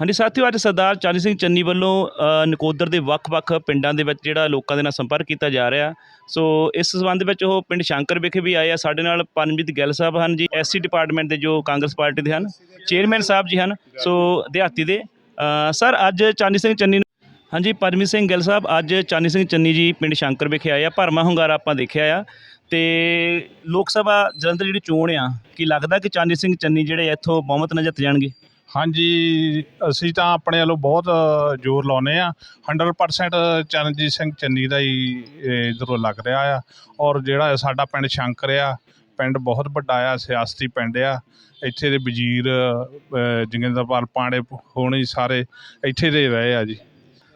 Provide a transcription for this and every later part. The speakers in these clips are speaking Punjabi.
ਹਾਂਜੀ, ਸਾਥੀਓ, ਅੱਜ ਸਰਦਾਰ ਚਾਲੀ ਸਿੰਘ ਚੰਨੀ ਵੱਲੋਂ ਨਕੋਦਰ ਦੇ ਵੱਖ-ਵੱਖ ਪਿੰਡਾਂ ਦੇ ਵਿੱਚ ਜਿਹੜਾ ਲੋਕਾਂ ਦੇ ਨਾਲ ਸੰਪਰਕ ਕੀਤਾ ਜਾ ਰਿਹਾ। ਸੋ, ਇਸ ਸੰਬੰਧ ਵਿੱਚ ਉਹ ਪਿੰਡ ਸ਼ੰਕਰ ਵਿਖੇ ਵੀ ਆਏ ਆ। ਸਾਡੇ ਨਾਲ ਪਰਮਜੀਤ ਗਿੱਲ ਸਾਹਿਬ ਹਨ ਜੀ ਐਸਸੀ ਡਿਪਾਰਟਮੈਂਟ ਦੇ ਜੋ ਕਾਂਗਰਸ ਪਾਰਟੀ ਦੇ ਹਨ, ਚੇਅਰਮੈਨ ਸਾਹਿਬ ਜੀ ਹਨ। ਸੋ, ਦਿਹਾਤੀ ਦੇ ਸਰ, ਅੱਜ ਚਾਨੀ ਸਿੰਘ ਚੰਨੀ ਹਾਂਜੀ ਪਰਮਜੀਤ ਸਿੰਘ ਗਿੱਲ ਸਾਹਿਬ, ਅੱਜ ਚਾਨੀ ਸਿੰਘ ਚੰਨੀ ਜੀ ਪਿੰਡ ਸ਼ੰਕਰ ਵਿਖੇ ਆਏ ਆ। ਭਰਮਾ ਹੁੰਗਾਰਾ ਆਪਾਂ ਦੇਖਿਆ ਆ। ਤੇ ਲੋਕ ਸਭਾ ਜਲੰਧਰ ਜਿਹੜੀ ਚੋਣ ਆ, ਕੀ ਲੱਗਦਾ ਕਿ ਚਾਨੀ ਸਿੰਘ ਚੰਨੀ ਜਿਹੜੇ ਇੱਥੋਂ ਬਹੁਮਤ ਨਾਲ ਜਿੱਤ ਜਾਣਗੇ? ਹਾਂਜੀ, ਅਸੀਂ ਤਾਂ ਆਪਣੇ ਵੱਲੋਂ ਬਹੁਤ ਜ਼ੋਰ ਲਾਉਂਦੇ ਹਾਂ। ਹੰਡਰਡ ਪਰਸੈਂਟ ਚਰਨਜੀਤ ਸਿੰਘ ਚੰਨੀ ਦਾ ਹੀ ਇੱਧਰੋਂ ਲੱਗ ਰਿਹਾ ਆ। ਔਰ ਜਿਹੜਾ ਸਾਡਾ ਪਿੰਡ ਸ਼ੰਕਰ ਆ, ਪਿੰਡ ਬਹੁਤ ਵੱਡਾ ਆ, ਸਿਆਸਤੀ ਪਿੰਡ ਆ। ਇੱਥੇ ਦੇ ਵਜ਼ੀਰ ਜੋਗਿੰਦਰਪਾਲ ਪਾਂਡੇ ਹੋਣੀ ਸਾਰੇ ਇੱਥੇ ਦੇ ਰਹੇ ਆ ਜੀ।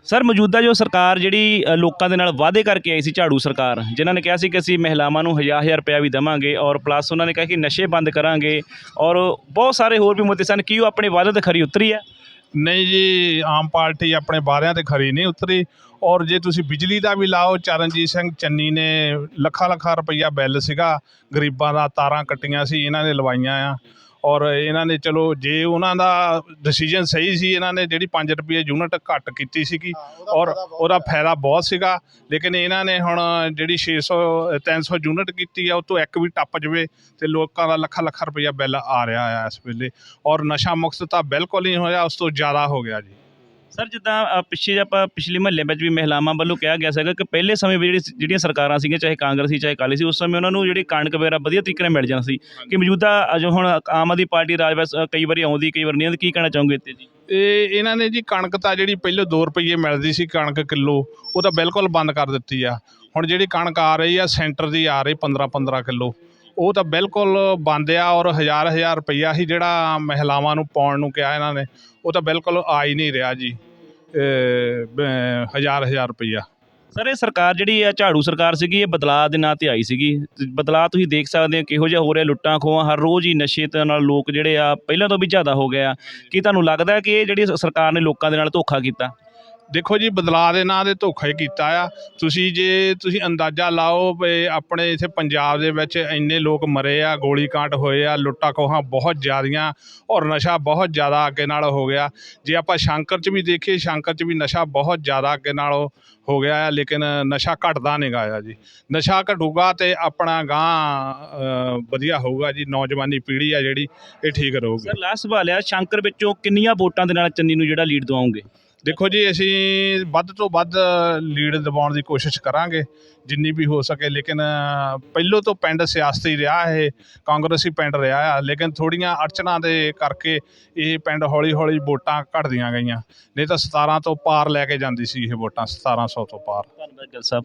ਸਰ, ਮੌਜੂਦਾ ਜੋ ਸਰਕਾਰ ਜਿਹੜੀ ਲੋਕਾਂ ਦੇ ਨਾਲ ਵਾਅਦੇ ਕਰਕੇ ਆਈ ਸੀ ਝਾੜੂ ਸਰਕਾਰ, ਜਿਨ੍ਹਾਂ ਨੇ ਕਿਹਾ ਸੀ ਕਿ ਅਸੀਂ ਮਹਿਲਾਵਾਂ ਨੂੰ ਹਜ਼ਾਰ ਹਜ਼ਾਰ ਰੁਪਇਆ ਵੀ ਦੇਵਾਂਗੇ ਔਰ ਪਲੱਸ ਉਹਨਾਂ ਨੇ ਕਿਹਾ ਕਿ ਨਸ਼ੇ ਬੰਦ ਕਰਾਂਗੇ ਔਰ ਬਹੁਤ ਸਾਰੇ ਹੋਰ ਵੀ ਮੁੱਦੇ ਸਨ। ਕੀ ਉਹ ਆਪਣੇ ਵਾਅਦੇ ਤੇ ਖਰੀ ਉਤਰੀ ਹੈ? ਨਹੀਂ ਜੀ, ਆਮ ਪਾਰਟੀ ਆਪਣੇ ਵਾਅਦਿਆਂ ਤੇ ਖਰੀ ਨਹੀਂ ਉਤਰੀ ਔਰ ਜੇ ਤੁਸੀਂ ਬਿਜਲੀ ਦਾ ਵੀ ਲਾਓ, ਚਰਨਜੀਤ ਸਿੰਘ ਚੰਨੀ ਨੇ ਲੱਖਾਂ ਲੱਖਾਂ ਰੁਪਈਆ ਬਿੱਲ ਸੀਗਾ, ਗਰੀਬਾਂ ਦਾ ਤਾਰਾਂ ਕੱਟੀਆਂ ਸੀ, ਇਹਨਾਂ ਨੇ ਲਵਾਈਆਂ ਆ। ਔਰ ਇਹਨਾਂ ਨੇ ਚਲੋ ਜੇ ਉਹਨਾਂ ਦਾ ਡਿਸੀਜਨ ਸਹੀ ਸੀ ਇਹਨਾਂ ਨੇ ਜਿਹੜੀ 5 ਰੁਪਏ ਯੂਨਿਟ ਘੱਟ ਕੀਤੀ ਸੀਗੀ ਔਰ ਉਹਦਾ ਫਾਇਦਾ ਬਹੁਤ ਸੀਗਾ ਲੇਕਿਨ ਇਹਨਾਂ ਨੇ ਹੁਣ ਜਿਹੜੀ 600 300 ਯੂਨਿਟ ਕੀਤੀ ਆ ਉਹ ਤੋਂ ਇੱਕ ਵੀ ਟੱਪ ਜਵੇ ਤੇ ਲੋਕਾਂ ਦਾ ਲੱਖਾਂ ਲੱਖਾਂ ਰੁਪਈਆ ਬਿੱਲ ਆ ਰਿਹਾ ਆ ਇਸ ਵੇਲੇ ਔਰ ਨਸ਼ਾ ਮੁਕਤ ਤਾਂ ਬਿਲਕੁਲ ਨਹੀਂ ਹੋਇਆ ਉਸ ਤੋਂ ਜ਼ਿਆਦਾ ਹੋ ਗਿਆ ਜੀ। ਸਰ ਜਿੱਦਾਂ ਪਿੱਛੇ ਜੇ ਆਪਾਂ ਪਿਛਲੇ ਮਹੱਲੇ ਵਿੱਚ ਵੀ ਮਹਿਲਾਵਾਂ ਵੱਲੋਂ ਕਿਹਾ ਗਿਆ ਸੀਗਾ ਕਿ ਪਹਿਲੇ ਸਮੇਂ ਵਿੱਚ ਜਿਹੜੀ ਜਿਹੜੀਆਂ ਸਰਕਾਰਾਂ ਸੀਗੀਆਂ ਚਾਹੇ ਕਾਂਗਰਸੀ ਚਾਹੇ ਅਕਾਲੀ ਸੀ ਉਸ ਸਮੇਂ ਉਹਨਾਂ ਨੂੰ ਜਿਹੜੀ ਕਣਕ ਵਗੈਰਾ ਵਧੀਆ ਤਰੀਕੇ ਨਾਲ ਮਿਲ ਜਾਂਦੀ ਸੀ। ਕਿ ਮੌਜੂਦਾ ਜੋ ਹੁਣ ਆਮ ਆਦਮੀ ਪਾਰਟੀ ਰਾਜ ਵਿੱਚ ਕਈ ਵਾਰੀ ਆਉਂਦੀ ਕਈ ਵਾਰ ਨਹੀਂ ਆਉਂਦੀ ਕੀ ਕਹਿਣਾ ਚਾਹੋਗੇ ਇੱਥੇ ਜੀ? ਇਹ ਇਹਨਾਂ ਨੇ ਜੀ ਕਣਕ ਤਾਂ ਜਿਹੜੀ ਪਹਿਲੇ 2 ਰੁਪਏ ਮਿਲਦੀ ਸੀ ਕਣਕ ਕਿਲੋ ਉਹ ਤਾਂ ਬਿਲਕੁਲ ਬੰਦ ਕਰ ਦਿੱਤੀ ਆ। ਹੁਣ ਜਿਹੜੀ ਕਣਕ ਆ ਰਹੀ ਆ ਸੈਂਟਰ ਦੀ ਆ ਰਹੀ 15 15 ਕਿਲੋ। ਉਹ ਤਾਂ ਬਿਲਕੁਲ ਬੰਦ ਆ ਔਰ ਹਜ਼ਾਰ ਹਜ਼ਾਰ ਰੁਪਈਆ ਹੀ ਜਿਹੜਾ ਮਹਿਲਾਵਾਂ ਨੂੰ ਪਾਉਣ ਨੂੰ ਕਿਹਾ ਇਹਨਾਂ ਨੇ, ਉਹ ਤਾਂ ਬਿਲਕੁਲ ਆ ਹੀ ਨਹੀਂ ਰਿਹਾ ਜੀ। ਹਜ਼ਾਰ ਹਜ਼ਾਰ ਰੁਪਈਆ। ਸਰ, ਇਹ ਸਰਕਾਰ ਜਿਹੜੀ ਆ, ਝਾੜੂ ਸਰਕਾਰ ਸੀਗੀ, ਇਹ ਬਦਲਾਅ ਦੇ ਨਾਂ ਤੇ ਆਈ ਸੀਗੀ। ਬਦਲਾਅ ਤੁਸੀਂ ਦੇਖ ਸਕਦੇ ਹੋ ਕਿਹੋ ਜਿਹਾ ਹੋ ਰਿਹਾ, ਲੁੱਟਾਂ ਖੋਹਾਂ, ਹਰ ਰੋਜ਼ ਹੀ ਨਸ਼ੇ ਤੇ ਨਾਲ ਲੋਕ ਜਿਹੜੇ ਆ, ਪਹਿਲਾਂ ਤੋਂ ਵੀ ਜ਼ਿਆਦਾ ਹੋ ਗਏ ਆ। ਕੀ ਤੁਹਾਨੂੰ ਲੱਗਦਾ ਕਿ ਇਹ ਜਿਹੜੀ ਸਰਕਾਰ ਨੇ ਲੋਕਾਂ ਦੇ ਨਾਲ ਧੋਖਾ ਕੀਤਾ? ਦੇਖੋ ਜੀ, ਬਦਲਾਅ ਦੇ ਨਾਂ ਦੇ ਧੋਖਾ ਹੀ ਕੀਤਾ ਆ। ਤੁਸੀਂ ਜੇ ਤੁਸੀਂ ਅੰਦਾਜ਼ਾ ਲਾਓ ਵੀ ਆਪਣੇ ਇੱਥੇ ਪੰਜਾਬ ਦੇ ਵਿੱਚ ਇੰਨੇ ਲੋਕ ਮਰੇ ਆ ਗੋਲੀਕਾਂਡ ਹੋਏ ਆ, ਲੁੱਟਾਂ ਖੋਹਾਂ ਬਹੁਤ ਜ਼ਿਆਦੀਆਂ ਔਰ ਨਸ਼ਾ ਬਹੁਤ ਜ਼ਿਆਦਾ ਅੱਗੇ ਨਾਲ ਹੋ ਗਿਆ। ਜੇ ਆਪਾਂ ਸ਼ੰਕਰ 'ਚ ਵੀ ਦੇਖੀਏ, ਸ਼ੰਕਰ 'ਚ ਵੀ ਨਸ਼ਾ ਬਹੁਤ ਜ਼ਿਆਦਾ ਅੱਗੇ ਨਾਲੋਂ ਹੋ ਗਿਆ ਆ, ਲੇਕਿਨ ਨਸ਼ਾ ਘਟਦਾ ਨਹੀਂ ਗਾ ਆ ਜੀ। ਨਸ਼ਾ ਘਟੂਗਾ ਤੇ ਆਪਣਾ ਗਾਂ ਵਧੀਆ ਹੋਊਗਾ ਜੀ, ਨੌਜਵਾਨੀ ਪੀੜ੍ਹੀ ਆ ਜਿਹੜੀ, ਇਹ ਠੀਕ ਰਹੂਗੀ। ਸਰ ਲਾਸਟ ਸਵਾਲ ਆ, ਸ਼ੰਕਰ ਵਿੱਚੋਂ ਕਿੰਨੀਆਂ ਵੋਟਾਂ ਦੇ ਨਾਲ ਚੰਨੀ ਨੂੰ ਜਿਹੜਾ ਲੀਡ ਦਵਾਉਂਗੇ ਦੇਖੋ ਜੀ, ਅਸੀਂ ਵੱਧ ਤੋਂ ਵੱਧ ਲੀਡ ਦਿਵਾਉਣ ਦੀ ਕੋਸ਼ਿਸ਼ ਕਰਾਂਗੇ, ਜਿੰਨੀ ਵੀ ਹੋ ਸਕੇ, ਲੇਕਿਨ ਪਹਿਲੋਂ ਤੋਂ ਪਿੰਡ ਸਿਆਸਤੀ ਰਿਹਾ ਇਹ, ਕਾਂਗਰਸੀ ਪਿੰਡ ਰਿਹਾ ਆ, ਲੇਕਿਨ ਥੋੜੀਆਂ ਅੜਚਣਾਂ ਦੇ ਕਰਕੇ ਇਹ ਪਿੰਡ ਹੌਲੀ ਹੌਲੀ ਵੋਟਾਂ ਘਟਦੀਆਂ ਗਈਆਂ, ਨਹੀਂ ਤਾਂ 17 ਤੋਂ ਪਾਰ ਲੈ ਕੇ ਜਾਂਦੀ ਸੀ ਇਹ ਵੋਟਾਂ 1700 ਤੋਂ ਪਾਰ। ਧੰਨਵਾਦ ਗਿੱਲ ਸਾਹਿਬ।